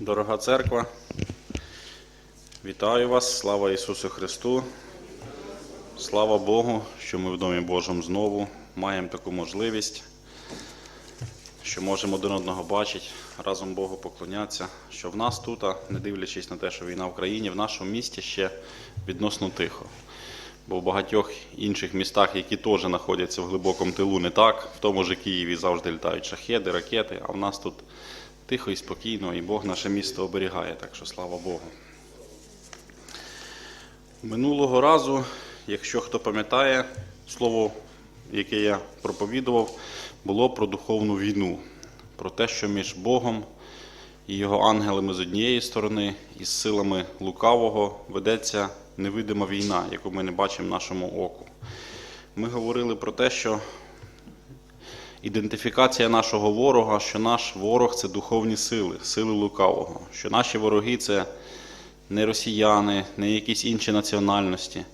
Дорога церква, вітаю вас, слава Ісусу Христу. Слава Богу, що ми в Домі Божому знову маємо таку можливість, що можемо один одного бачити, разом Богу поклонятися, що в нас тут, не дивлячись на те, що війна в країні, в нашому місті ще відносно тихо. Бо в багатьох інших містах, які теж знаходяться в глибокому тилу, не так. В тому ж Києві завжди літають шахеди, ракети, а в нас тут тихо і спокійно, і Бог наше місто оберігає, так що слава Богу. Минулого разу, якщо хто пам'ятає, слово, яке я проповідував, було про духовну війну, про те, що між Богом і його ангелами з однієї сторони і з силами лукавого ведеться невидима війна, яку ми не бачимо нашому оку. Ми говорили про те, що ідентифікація нашого ворога, що наш ворог це духовні сили, сили лукавого, що наші вороги це не росіяни, не якісь інші національності,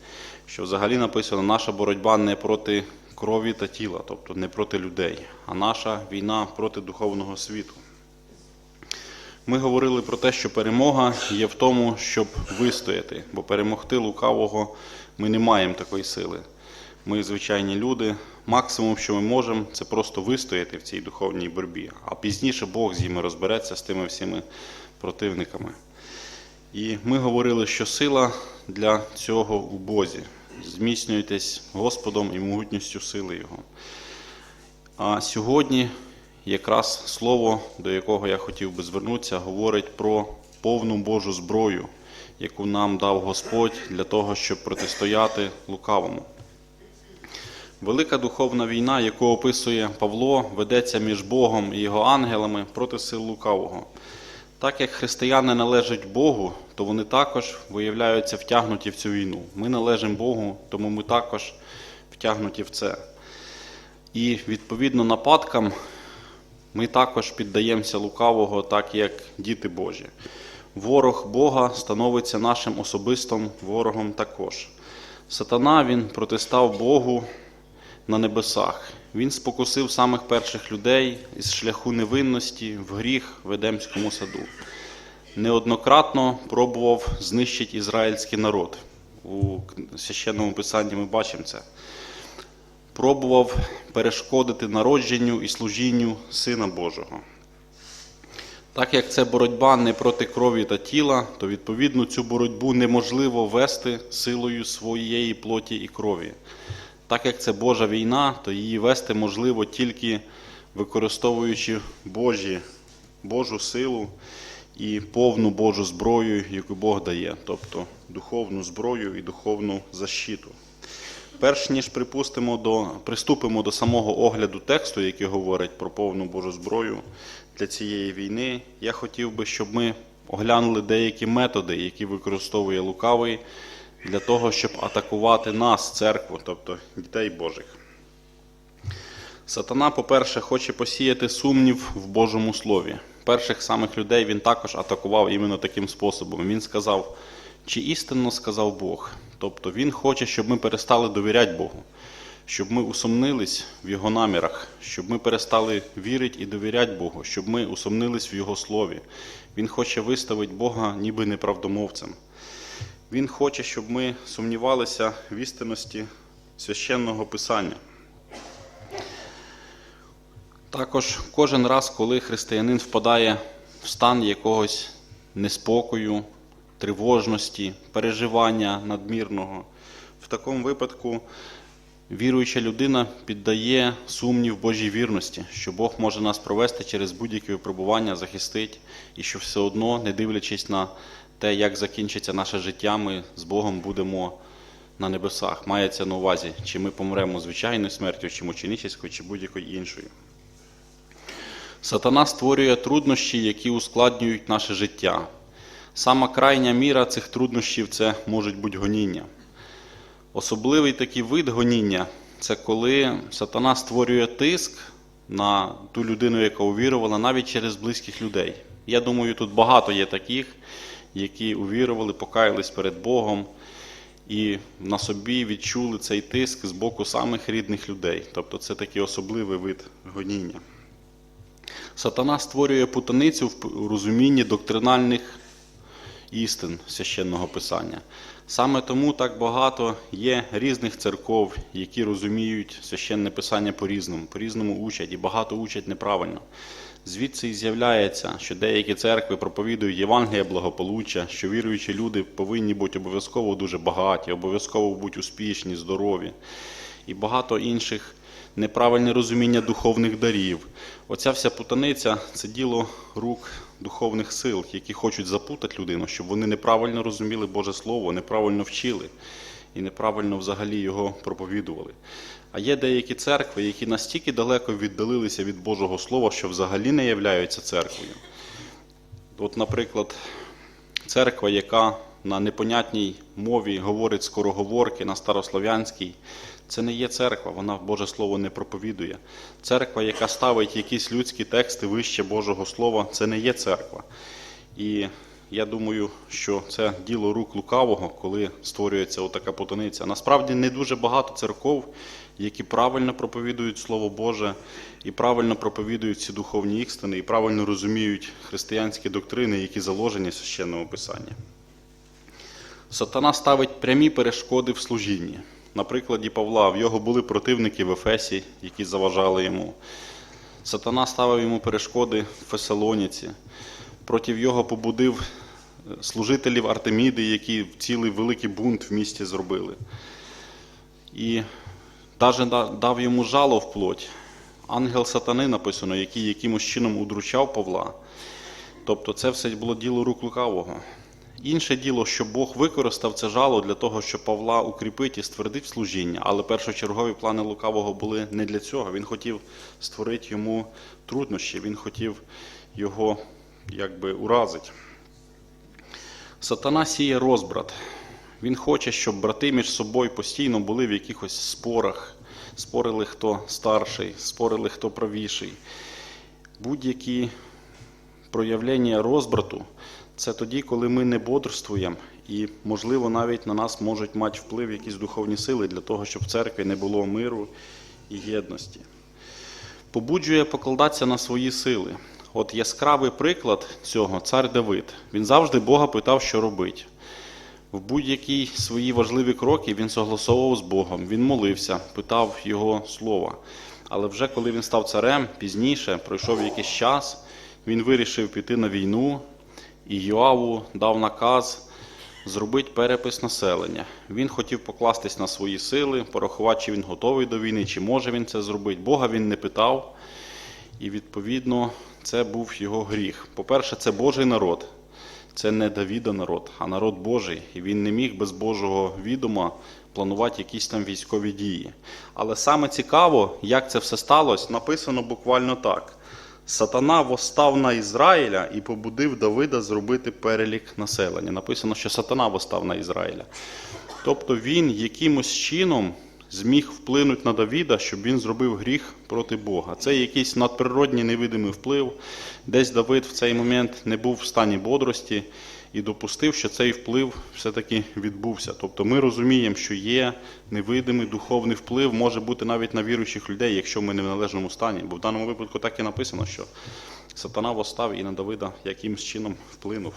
що взагалі написано, наша боротьба не проти крові та тіла, тобто не проти людей, а наша війна проти духовного світу. Ми говорили про те, що перемога є в тому, щоб вистояти, бо перемогти лукавого ми не маємо такої сили. Ми звичайні люди. Максимум, що ми можемо, це просто вистояти в цій духовній боротьбі. А пізніше Бог з ними розбереться з тими всіми противниками. І ми говорили, що сила для цього у Бозі. Зміцнюйтесь Господом і могутністю сили Його. А сьогодні якраз слово, до якого я хотів би звернутися, говорить про повну Божу зброю, яку нам дав Господь для того, щоб протистояти лукавому. Велика духовна війна, яку описує Павло, ведеться між Богом і його ангелами проти сил лукавого. Так як християни належать Богу, то вони також виявляються втягнуті в цю війну. Ми належимо Богу, тому ми також втягнуті в це. І відповідно нападкам ми також піддаємося лукавого, так як діти Божі. Ворог Бога становиться нашим особистим ворогом також. Сатана він протистав Богу на небесах. Він спокусив самих перших людей із шляху невинності в гріх в Едемському саду. Неоднократно пробував знищити ізраїльський народ. У священному писанні ми бачимо це. Пробував перешкодити народженню і служінню Сина Божого. Так як це боротьба не проти крові та тіла, то відповідно цю боротьбу неможливо вести силою своєї плоті і крові. Так як це Божа війна, то її вести можливо тільки використовуючи Божі, Божу силу і повну Божу зброю, яку Бог дає, тобто духовну зброю і духовну защиту. Перш ніж припустимо до, приступимо до самого огляду тексту, який говорить про повну Божу зброю для цієї війни, я хотів би, щоб ми оглянули деякі методи, які використовує лукавий для того, щоб атакувати нас, церкву, тобто дітей Божих. Сатана, по-перше, хоче посіяти сумнів в Божому Слові. Перших самих людей він також атакував іменно таким способом. Він сказав, чи істинно сказав Бог. Тобто він хоче, щоб ми перестали довіряти Богу, щоб ми усомнились в Його намірах, щоб ми перестали вірити і довіряти Богу, щоб ми усомнились в Його слові. Він хоче виставити Бога ніби неправдомовцем. Він хоче, щоб ми сумнівалися в істинності священного Писання. Також кожен раз, коли християнин впадає в стан якогось неспокою, тривожності, переживання надмірного, в такому випадку віруюча людина піддає сумнів Божій вірності, що Бог може нас провести через будь-які випробування, захистить, і що все одно, не дивлячись на те, як закінчиться наше життя, ми з Богом будемо на небесах. Мається на увазі, чи ми помремо звичайною смертю, чи мученическою, чи будь-якою іншою. Сатана створює труднощі, які ускладнюють наше життя. Сама крайня міра цих труднощів це можуть бути гоніння. Особливий такий вид гоніння це коли сатана створює тиск на ту людину, яка увірувала, навіть через близьких людей. Я думаю, тут багато є таких, які увірували, покаялись перед Богом і на собі відчули цей тиск з боку самих рідних людей. Тобто це такий особливий вид гоніння. Сатана створює путаницю в розумінні доктринальних істин священного писання. Саме тому так багато є різних церков, які розуміють священне писання по-різному, по-різному учать, і багато учать неправильно. Звідси і з'являється, що деякі церкви проповідують Євангелія благополуччя, що віруючі люди повинні бути обов'язково дуже багаті, обов'язково бути успішні, здорові. І багато інших неправильне розуміння духовних дарів. Оця вся путаниця це діло рук духовних сил, які хочуть запутати людину, щоб вони неправильно розуміли Боже Слово, неправильно вчили і неправильно взагалі його проповідували. А є деякі церкви, які настільки далеко віддалилися від Божого Слова, що взагалі не являються церквою. От, наприклад, церква, яка на непонятній мові говорить скороговорки на старослов'янській, це не є церква, вона Боже Слово не проповідує. Церква, яка ставить якісь людські тексти вище Божого Слова, це не є церква. І я думаю, що це діло рук лукавого, коли створюється отака потаниця. Насправді не дуже багато церков, які правильно проповідують Слово Боже і правильно проповідують ці духовні істини, і правильно розуміють християнські доктрини, які заложені в священному писанні. Сатана ставить прямі перешкоди в служінні. На прикладі Павла, в його були противники в Ефесі, які заважали йому. Сатана ставив йому перешкоди в Фесалоніці. Проти його побудив е, служителів Артеміди, які цілий великий бунт в місті зробили. І навіть дав йому жало в плоть. Ангел сатани написано, який якимось чином удручав Павла. Тобто це все було діло рук лукавого. Інше діло, що Бог використав це жало для того, щоб Павла укріпити і ствердити служіння, але першочергові плани лукавого були не для цього. Він хотів створити йому труднощі, він хотів його якби уразити. Сатана сіє розбрат. Він хоче, щоб брати між собою постійно були в якихось спорах, спорили, хто старший, спорили, хто правіший. Будь-які проявлення розбрату це тоді, коли ми не бодрствуємо, і, можливо, навіть на нас можуть мати вплив якісь духовні сили для того, щоб в церкві не було миру і єдності. Побуджує покладатися на свої сили. От яскравий приклад цього цар Давид. Він завжди Бога питав, що робить. В будь-які свої важливі кроки він согласовував з Богом, він молився, питав Його слова. Але вже коли він став царем, пізніше, пройшов якийсь час, він вирішив піти на війну, і Йоаву дав наказ зробити перепис населення. Він хотів покластись на свої сили, порахувати, чи він готовий до війни, чи може він це зробити. Бога він не питав, і відповідно це був його гріх. По-перше, це Божий народ. Це не Давіда народ, а народ Божий, і він не міг без Божого відома планувати якісь там військові дії. Але саме цікаво, як це все сталося, написано буквально так: Сатана восстав на Ізраїля і побудив Давида зробити перелік населення. Написано, що Сатана восстав на Ізраїля. Тобто він якимось чином зміг вплинути на Давіда, щоб він зробив гріх проти Бога. Це якийсь надприродній невидимий вплив. Десь Давид в цей момент не був в стані бодрості і допустив, що цей вплив все-таки відбувся. Тобто ми розуміємо, що є невидимий духовний вплив, може бути навіть на віруючих людей, якщо ми не в належному стані. Бо в даному випадку так і написано, що сатана восстав і на Давида якимсь чином вплинув.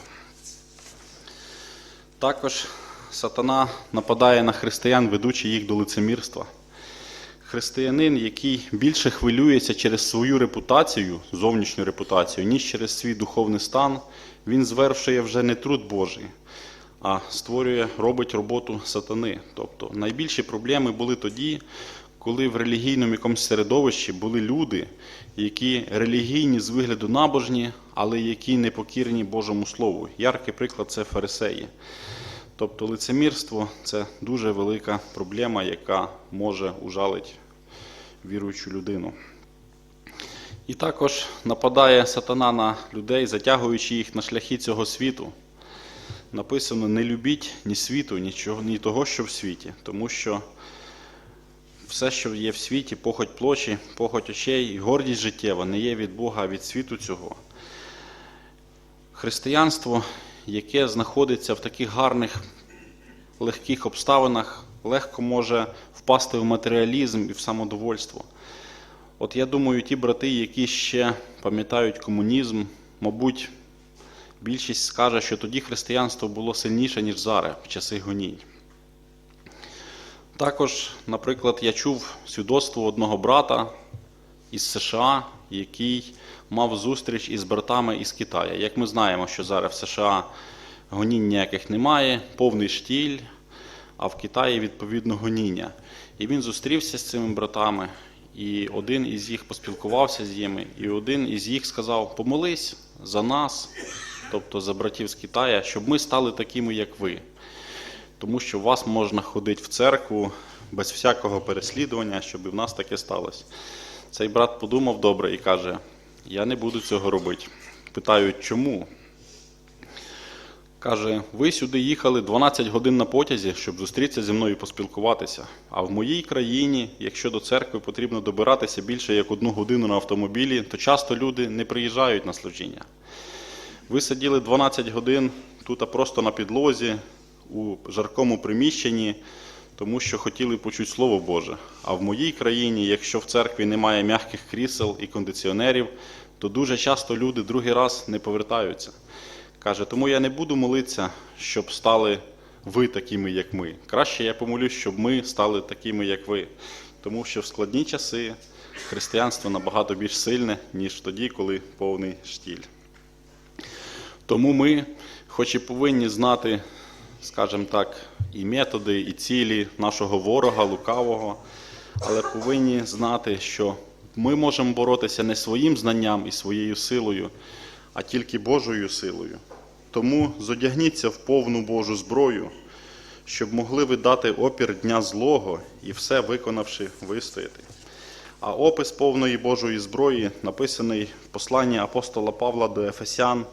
Також сатана нападає на християн, ведучи їх до лицемірства. Християнин, який більше хвилюється через свою репутацію, зовнішню репутацію, ніж через свій духовний стан, він звершує вже не труд Божий, а створює, робить роботу сатани. Тобто найбільші проблеми були тоді, коли в релігійному якомусь середовищі були люди, які релігійні з вигляду набожні, але які не покірні Божому Слову. Яркий приклад це фарисеї. Тобто лицемірство це дуже велика проблема, яка може ужалити віруючу людину. І також нападає сатана на людей, затягуючи їх на шляхи цього світу. Написано: не любіть ні світу, нічого, ні того, що в світі, тому що все, що є в світі, похоть плочі, похоть очей і гордість життєва не є від Бога, а від світу цього. Християнство, яке знаходиться в таких гарних, легких обставинах, легко може впасти в матеріалізм і в самодовольство. От я думаю, ті брати, які ще пам'ятають комунізм, мабуть, більшість скаже, що тоді християнство було сильніше, ніж зараз, в часи гонінь. Також, наприклад, я чув свідоцтво одного брата із США, який мав зустріч із братами із Китаю. Як ми знаємо, що зараз в США гонінь ніяких немає, повний штіль, а в Китаї відповідно гоніння. І він зустрівся з цими братами, і один із їх поспілкувався з ними, і один із їх сказав: помолись за нас, тобто за братів з Китая, щоб ми стали такими, як ви. Тому що у вас можна ходити в церкву без всякого переслідування, щоб в нас таке сталося. Цей брат подумав добре і каже: Я не буду цього робити. Питають, чому? Каже, ви сюди їхали 12 годин на потязі, щоб зустрітися зі мною і поспілкуватися. А в моїй країні, якщо до церкви потрібно добиратися більше як одну годину на автомобілі, то часто люди не приїжджають на служіння. Ви сиділи 12 годин тут просто на підлозі, у жаркому приміщенні, тому що хотіли почути Слово Боже. А в моїй країні, якщо в церкві немає м'яких крісел і кондиціонерів, то дуже часто люди другий раз не повертаються. Каже, тому я не буду молитися, щоб стали ви такими, як ми. Краще я помолюсь, щоб ми стали такими, як ви. Тому що в складні часи християнство набагато більш сильне, ніж тоді, коли повний штіль. Тому ми, хоч і повинні знати, скажімо так, і методи, і цілі нашого ворога, лукавого, але повинні знати, що ми можемо боротися не своїм знанням і своєю силою, а тільки Божою силою. Тому зодягніться в повну Божу зброю, щоб могли ви дати опір дня злого і все виконавши вистояти. А опис повної Божої зброї написаний в посланні апостола Павла до Ефесян,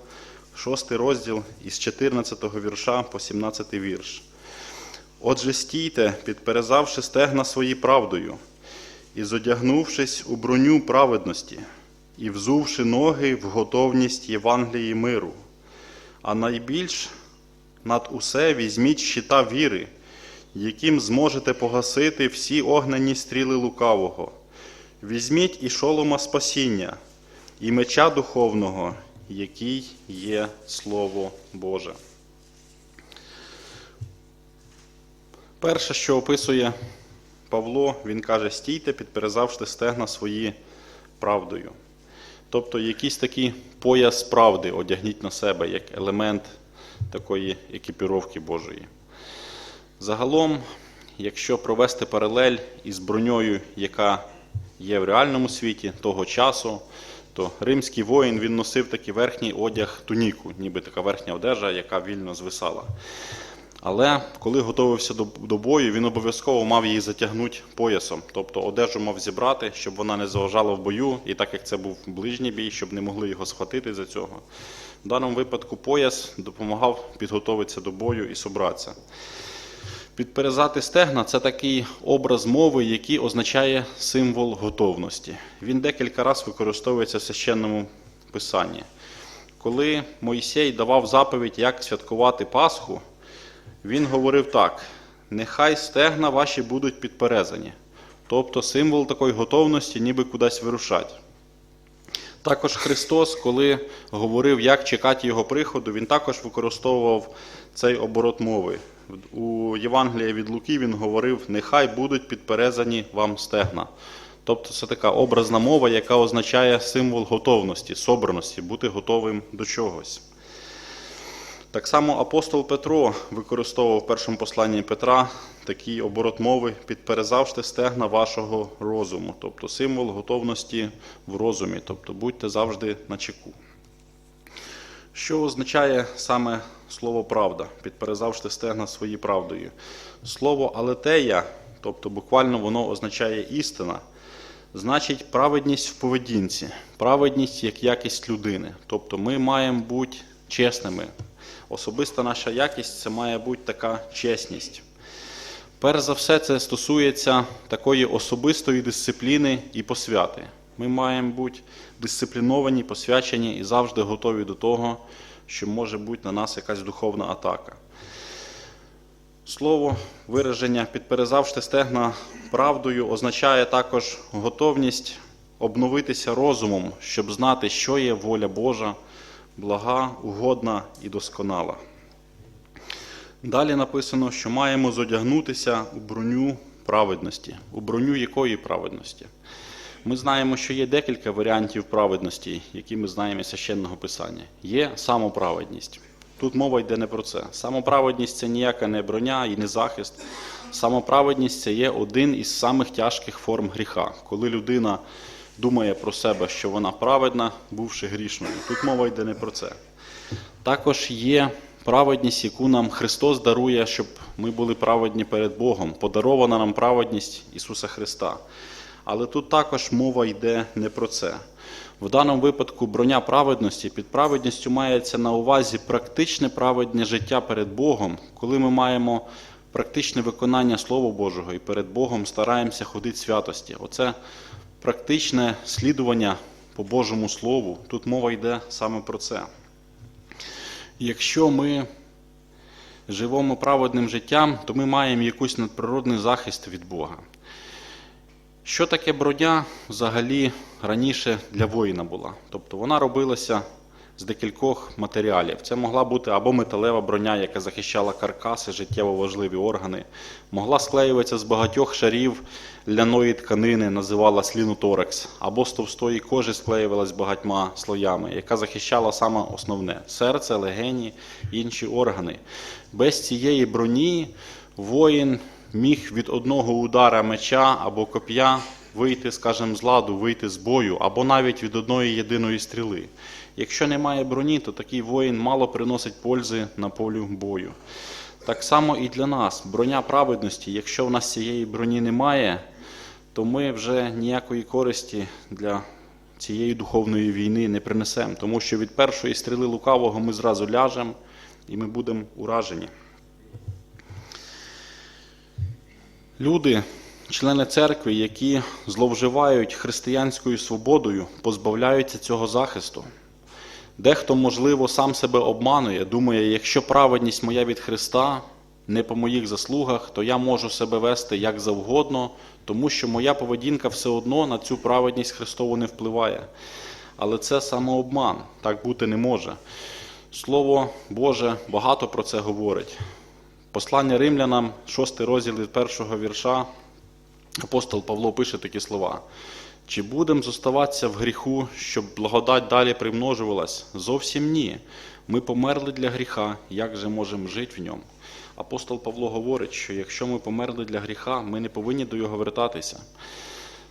6 розділ із 14 вірша по 17 вірш. Отже, стійте, підперезавши стегна свої правдою, і зодягнувшись у броню праведності, і взувши ноги в готовність Євангелії миру. А найбільш над усе візьміть щита віри, яким зможете погасити всі огнені стріли лукавого. Візьміть і шолома спасіння, і меча духовного, який є Слово Боже. Перше, що описує Павло, він каже: стійте, підперезавши стегна свої правдою. Тобто якийсь такий пояс правди одягніть на себе як елемент такої екіпіровки Божої. Загалом, якщо провести паралель із броньою, яка є в реальному світі того часу, то римський воїн він носив такий верхній одяг туніку, ніби така верхня одежа, яка вільно звисала. Але коли готувався до, до бою, він обов'язково мав її затягнути поясом, тобто одежу мав зібрати, щоб вона не заважала в бою, і так як це був ближній бій, щоб не могли його схватити за цього. В даному випадку пояс допомагав підготуватися до бою і собратися. Підперезати стегна це такий образ мови, який означає символ готовності. Він декілька разів використовується в священному писанні. Коли Мойсей давав заповідь, як святкувати Пасху, він говорив так: нехай стегна ваші будуть підперезані. Тобто символ такої готовності, ніби кудись вирушати. Також Христос, коли говорив, як чекати Його приходу, Він також використовував цей оборот мови. У Євангелії від Луки він говорив, нехай будуть підперезані вам стегна. Тобто це така образна мова, яка означає символ готовності, собраності, бути готовим до чогось. Так само апостол Петро використовував в першому посланні Петра такий оборот мови, підперезавши стегна вашого розуму, тобто символ готовності в розумі, тобто будьте завжди на чеку. Що означає саме слово правда, підперезавши стегна свої правдою? Слово алетея, тобто буквально воно означає істина, значить праведність в поведінці, праведність як якість людини. Тобто ми маємо бути чесними. Особиста наша якість це має бути така чесність. Перш за все, це стосується такої особистої дисципліни і посвяти. Ми маємо бути дисципліновані, посвячені і завжди готові до того, що може бути на нас якась духовна атака. Слово вираження підперезавши стегна правдою означає також готовність обновитися розумом, щоб знати, що є воля Божа, блага, угодна і досконала. Далі написано, що маємо зодягнутися у броню праведності. У броню якої праведності? Ми знаємо, що є декілька варіантів праведності, які ми знаємо із священного писання. Є самоправедність. Тут мова йде не про це. Самоправедність це ніяка не броня і не захист. Самоправедність це є один із самих тяжких форм гріха, коли людина думає про себе, що вона праведна, бувши грішною. Тут мова йде не про це. Також є праведність, яку нам Христос дарує, щоб ми були праведні перед Богом. Подарована нам праведність Ісуса Христа. Але тут також мова йде не про це. В даному випадку броня праведності під праведністю мається на увазі практичне праведне життя перед Богом, коли ми маємо практичне виконання Слова Божого і перед Богом стараємося ходити святості. Оце практичне слідування по Божому Слову. Тут мова йде саме про це. Якщо ми живемо праведним життям, то ми маємо якийсь надприродний захист від Бога. Що таке броня взагалі раніше для воїна була? Тобто вона робилася з декількох матеріалів. Це могла бути або металева броня, яка захищала каркаси, життєво важливі органи, могла склеюватися з багатьох шарів ляної тканини, називалась ліноторекс, або з товстої кожи склеювалась багатьма слоями, яка захищала саме основне серце, легені, інші органи. Без цієї броні воїн міг від одного удара меча або коп'я вийти, скажімо, з ладу, вийти з бою, або навіть від одної єдиної стріли. Якщо немає броні, то такий воїн мало приносить пользи на полю бою. Так само і для нас. Броня праведності, якщо в нас цієї броні немає, то ми вже ніякої користі для цієї духовної війни не принесемо, тому що від першої стріли лукавого ми зразу ляжемо і ми будемо уражені. Люди, члени церкви, які зловживають християнською свободою, позбавляються цього захисту. Дехто, можливо, сам себе обманує, думає, якщо праведність моя від Христа, не по моїх заслугах, то я можу себе вести як завгодно, тому що моя поведінка все одно на цю праведність Христову не впливає. Але це самообман, так бути не може. Слово Боже багато про це говорить. Послання римлянам, 6 розділ від першого вірша, апостол Павло пише такі слова. Чи будемо зоставатися в гріху, щоб благодать далі примножувалась? Зовсім ні. Ми померли для гріха, як же можемо жити в ньому? Апостол Павло говорить, що якщо ми померли для гріха, ми не повинні до його вертатися.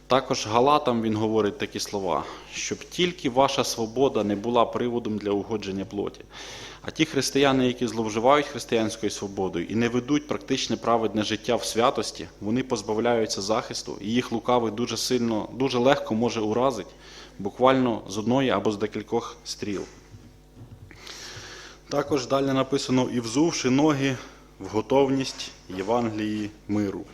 Також Галатам він говорить такі слова, щоб тільки ваша свобода не була приводом для угодження плоті. А ті християни, які зловживають християнською свободою і не ведуть практичне праведне життя в святості, вони позбавляються захисту, і їх лукавий дуже сильно, дуже легко може уразити, буквально з одної або з декількох стріл. Також далі написано: і взувши ноги в готовність Євангелії миру.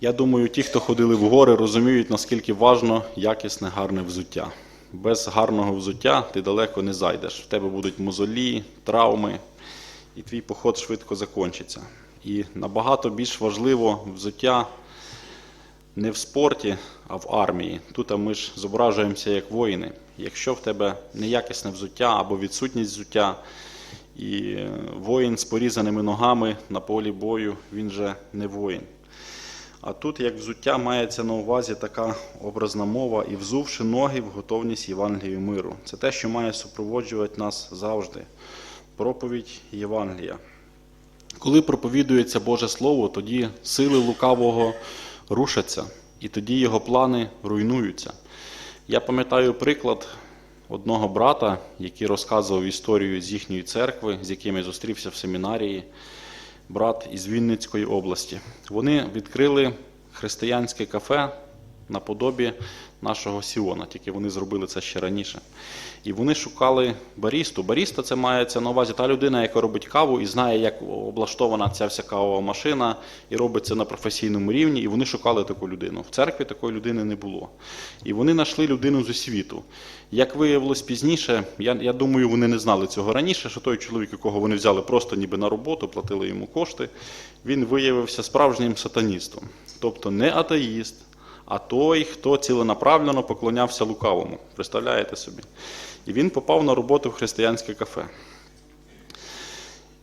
Я думаю, ті, хто ходили в гори, розуміють, наскільки важно якісне, гарне взуття. Без гарного взуття ти далеко не зайдеш. В тебе будуть мозолі, травми, і твій поход швидко закінчиться. І набагато більш важливо взуття не в спорті, а в армії. Тут ми ж зображуємося як воїни. Якщо в тебе неякісне взуття або відсутність взуття, і воїн з порізаними ногами на полі бою, він же не воїн. А тут, як взуття, мається на увазі така образна мова, і взувши ноги в готовність Євангелію миру. Це те, що має супроводжувати нас завжди. Проповідь Євангелія. Коли проповідується Боже Слово, тоді сили лукавого рушаться, і тоді його плани руйнуються. Я пам'ятаю приклад одного брата, який розказував історію з їхньої церкви, з яким я зустрівся в семінарії брат із Вінницької області. Вони відкрили християнське кафе наподобі нашого Сіона, тільки вони зробили це ще раніше. І вони шукали барісту. Баріста це мається на увазі та людина, яка робить каву і знає, як облаштована ця вся кавова машина, і робить це на професійному рівні. І вони шукали таку людину. В церкві такої людини не було. І вони знайшли людину з освіту. Як виявилось пізніше, я, я думаю, вони не знали цього раніше, що той чоловік, якого вони взяли просто ніби на роботу, платили йому кошти, він виявився справжнім сатаністом. Тобто не атеїст, а той, хто ціленаправлено поклонявся лукавому. Представляєте собі? І він попав на роботу в християнське кафе.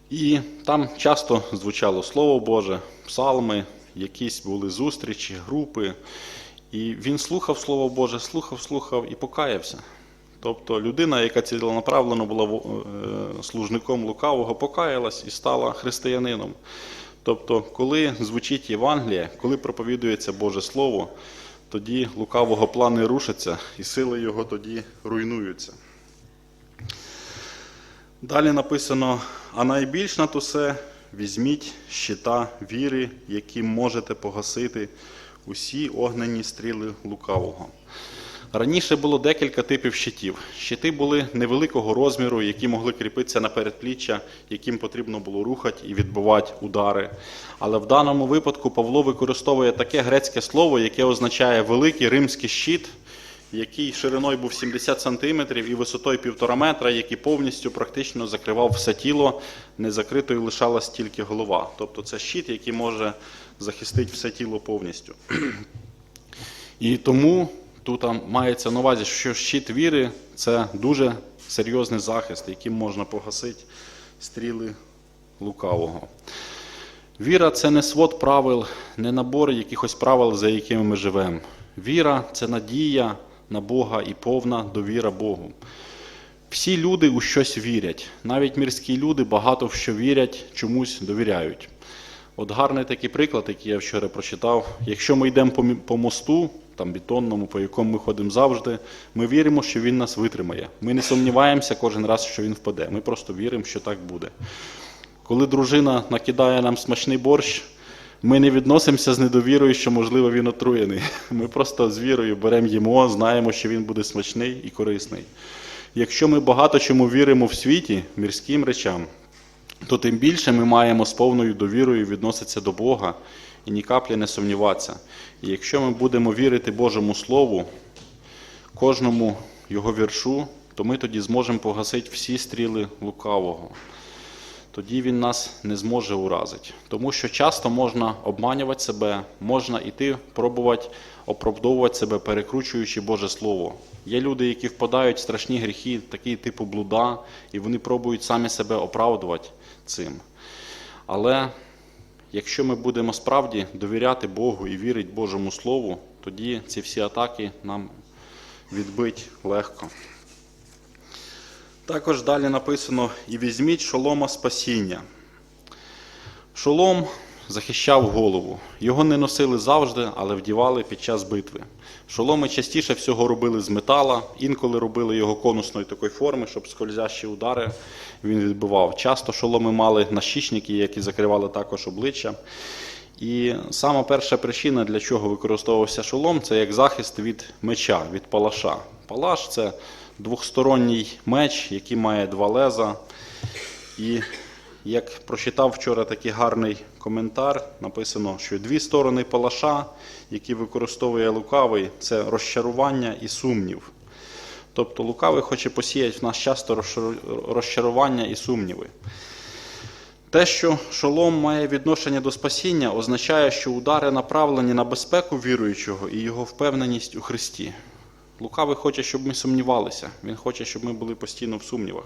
І там часто звучало Слово Боже, псалми, якісь були зустрічі, групи. І він слухав Слово Боже, слухав, слухав і покаявся. Тобто людина, яка ціленаправлено була е, служником лукавого, покаялась і стала християнином. Тобто, коли звучить Євангеліє, коли проповідується Боже Слово, тоді лукавого плани рушаться, і сили його тоді руйнуються. Далі написано: а найбільш на тусе візьміть щита віри, яким можете погасити усі огнені стріли лукавого. Раніше було декілька типів щитів. Щити були невеликого розміру, які могли кріпитися на передпліччя, яким потрібно було рухати і відбивати удари. Але в даному випадку Павло використовує таке грецьке слово, яке означає великий римський щит, який шириною був 70 см і висотою 1,5 метра, який повністю практично закривав все тіло, не закритою лишалась тільки голова. Тобто це щит, який може захистити все тіло повністю. І тому тут мається на увазі, що щит віри це дуже серйозний захист, яким можна погасити стріли лукавого. Віра це не свод правил, не набор якихось правил, за якими ми живемо. Віра це надія на Бога і повна довіра Богу. Всі люди у щось вірять. Навіть мірські люди багато в що вірять, чомусь довіряють. От гарний такий приклад, який я вчора прочитав. Якщо ми йдемо по, мосту, там бетонному, по якому ми ходимо завжди, ми віримо, що він нас витримає. Ми не сумніваємося кожен раз, що він впаде. Ми просто віримо, що так буде. Коли дружина накидає нам смачний борщ, ми не відносимося з недовірою, що, можливо, він отруєний. Ми просто з вірою беремо їмо, знаємо, що він буде смачний і корисний. Якщо ми багато чому віримо в світі, мірським речам, то тим більше ми маємо з повною довірою відноситися до Бога і ні каплі не сумніватися. І якщо ми будемо вірити Божому Слову, кожному його віршу, то ми тоді зможемо погасити всі стріли лукавого. Тоді він нас не зможе уразити. Тому що часто можна обманювати себе, можна іти пробувати оправдовувати себе, перекручуючи Боже Слово. Є люди, які впадають в страшні гріхи, такі типу блуда, і вони пробують самі себе оправдувати цим. Але якщо ми будемо справді довіряти Богу і вірити Божому Слову, тоді ці всі атаки нам відбить легко. Також далі написано: і візьміть шолома спасіння. Шолом захищав голову. Його не носили завжди, але вдівали під час битви. Шоломи частіше всього робили з метала, інколи робили його конусної такої форми, щоб скользящі удари він відбивав. Часто шоломи мали нащічники, які закривали також обличчя. І сама перша причина, для чого використовувався шолом, це як захист від меча, від палаша. Палаш це двохсторонній меч, який має два леза. І як прочитав вчора такий гарний коментар, написано, що дві сторони палаша, які використовує лукавий, це розчарування і сумнів. Тобто лукавий хоче посіяти в нас часто розчарування і сумніви. Те, що шолом має відношення до спасіння, означає, що удари направлені на безпеку віруючого і його впевненість у Христі. Лукавий хоче, щоб ми сумнівалися. Він хоче, щоб ми були постійно в сумнівах.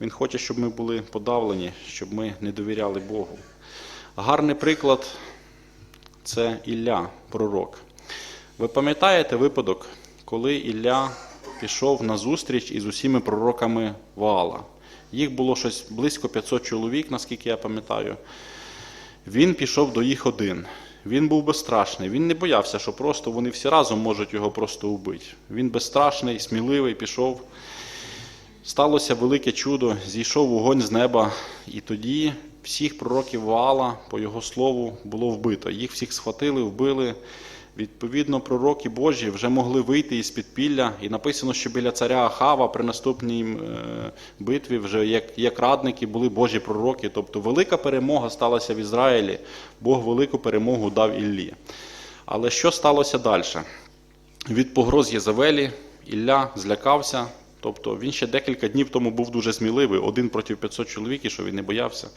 Він хоче, щоб ми були подавлені, щоб ми не довіряли Богу. Гарний приклад це Ілля, пророк. Ви пам'ятаєте випадок, коли Ілля пішов на зустріч із усіма пророками Ваала? Їх було щось близько 500 чоловік, наскільки я пам'ятаю. Він пішов до їх один. Він був безстрашний. Він не боявся, що просто вони всі разом можуть його просто вбити. Він безстрашний, сміливий, пішов. Сталося велике чудо, зійшов вогонь з неба, і тоді всіх пророків Ваала, по його слову, було вбито. Їх всіх схватили, вбили. Відповідно, пророки Божі вже могли вийти із підпілля, і написано, що біля царя Ахава при наступній е, битві вже як, як радники були Божі пророки. Тобто велика перемога сталася в Ізраїлі, Бог велику перемогу дав Іллі. Але що сталося далі? Від погроз Єзавелі Ілля злякався. Тобто він ще декілька днів тому був дуже сміливий, один проти 500 чоловік, і що він не боявся.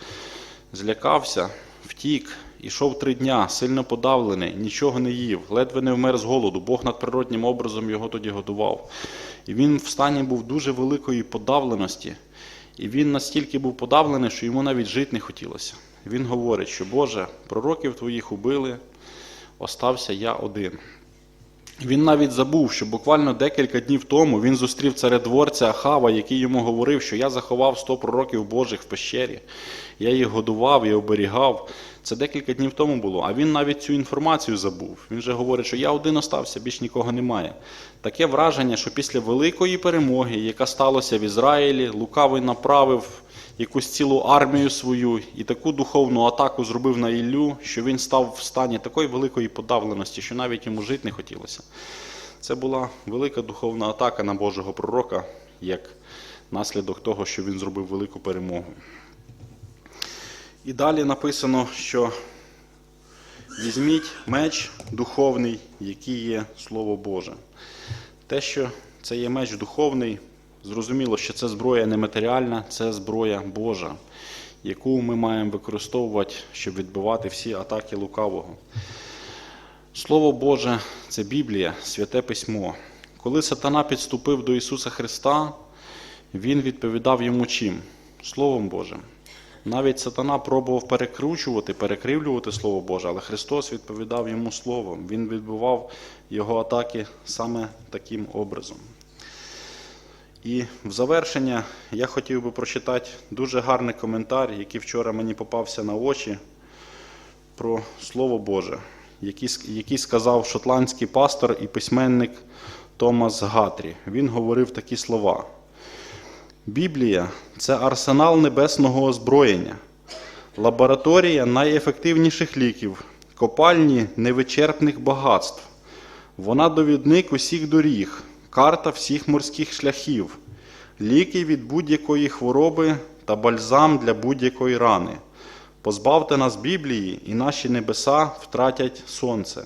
Злякався, втік, ішов три дня, сильно подавлений, нічого не їв, ледве не вмер з голоду. Бог надприроднім образом його тоді годував. І він в стані був дуже великої подавленості. І він настільки був подавлений, що йому навіть жити не хотілося. Він говорить, що Боже, пророків твоїх убили, остався я один. Він навіть забув, що буквально декілька днів тому він зустрів царедворця Ахава, який йому говорив, що я заховав сто пророків Божих в пещері, я їх годував і оберігав. Це декілька днів тому було, а він навіть цю інформацію забув. Він же говорить, що я один остався, більш нікого немає. Таке враження, що після великої перемоги, яка сталася в Ізраїлі, лукавий направив якусь цілу армію свою і таку духовну атаку зробив на Іллю, що він став в стані такої великої подавленості, що навіть йому жити не хотілося. Це була велика духовна атака на Божого пророка, як наслідок того, що він зробив велику перемогу. І далі написано, що візьміть меч духовний, який є Слово Боже. Те, що це є меч духовний, зрозуміло, що це зброя нематеріальна, це зброя Божа, яку ми маємо використовувати, щоб відбивати всі атаки лукавого. Слово Боже це Біблія, святе письмо. Коли сатана підступив до Ісуса Христа, Він відповідав йому чим? Словом Божим. Навіть сатана пробував перекручувати, перекривлювати Слово Боже, але Христос відповідав йому Словом. Він відбивав його атаки саме таким образом. І в завершення я хотів би прочитати дуже гарний коментар, який вчора мені попався на очі про Слово Боже, який, сказав шотландський пастор і письменник Томас Гатрі. Він говорив такі слова. Біблія це арсенал небесного озброєння, лабораторія найефективніших ліків, копальні невичерпних багатств. Вона довідник усіх доріг, карта всіх морських шляхів, ліки від будь-якої хвороби та бальзам для будь-якої рани. Позбавте нас Біблії, і наші небеса втратять сонце.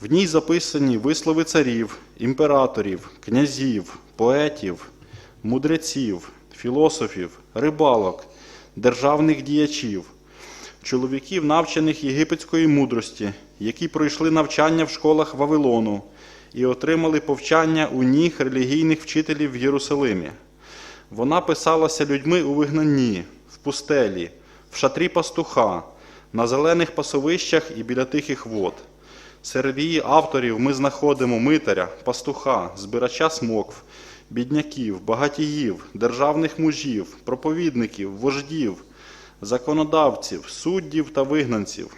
В ній записані вислови царів, імператорів, князів, поетів, мудреців, філософів, рибалок, державних діячів, чоловіків, навчених єгипетської мудрості, які пройшли навчання в школах Вавилону і отримали повчання у ніг релігійних вчителів в Єрусалимі. Вона писалася людьми у вигнанні, в пустелі, в шатрі пастуха, на зелених пасовищах і біля тихих вод. Серед її авторів ми знаходимо митаря, пастуха, збирача смокв, бідняків, багатіїв, державних мужів, проповідників, вождів, законодавців, суддів та вигнанців.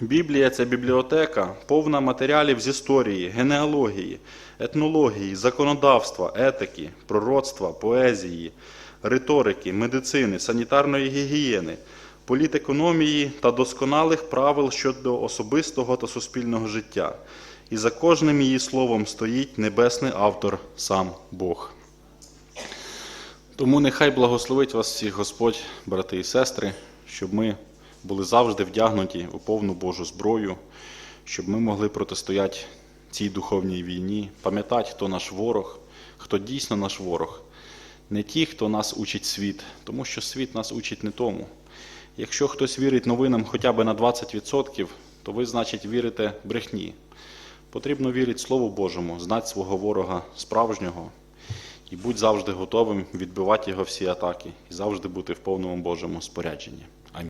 Біблія це бібліотека, повна матеріалів з історії, генеалогії, етнології, законодавства, етики, пророцтва, поезії, риторики, медицини, санітарної гігієни, політекономії та досконалих правил щодо особистого та суспільного життя. І за кожним її словом стоїть небесний автор, сам Бог. Тому нехай благословить вас всіх Господь, брати і сестри, щоб ми були завжди вдягнуті у повну Божу зброю, щоб ми могли протистояти цій духовній війні, пам'ятати, хто наш ворог, хто дійсно наш ворог, не ті, хто нас учить світ, тому що світ нас учить не тому. Якщо хтось вірить новинам хоча б на 20%, то ви, значить, вірите брехні. Потрібно вірити Слову Божому, знати свого ворога справжнього і будь завжди готовим відбивати його всі атаки і завжди бути в повному Божому спорядженні.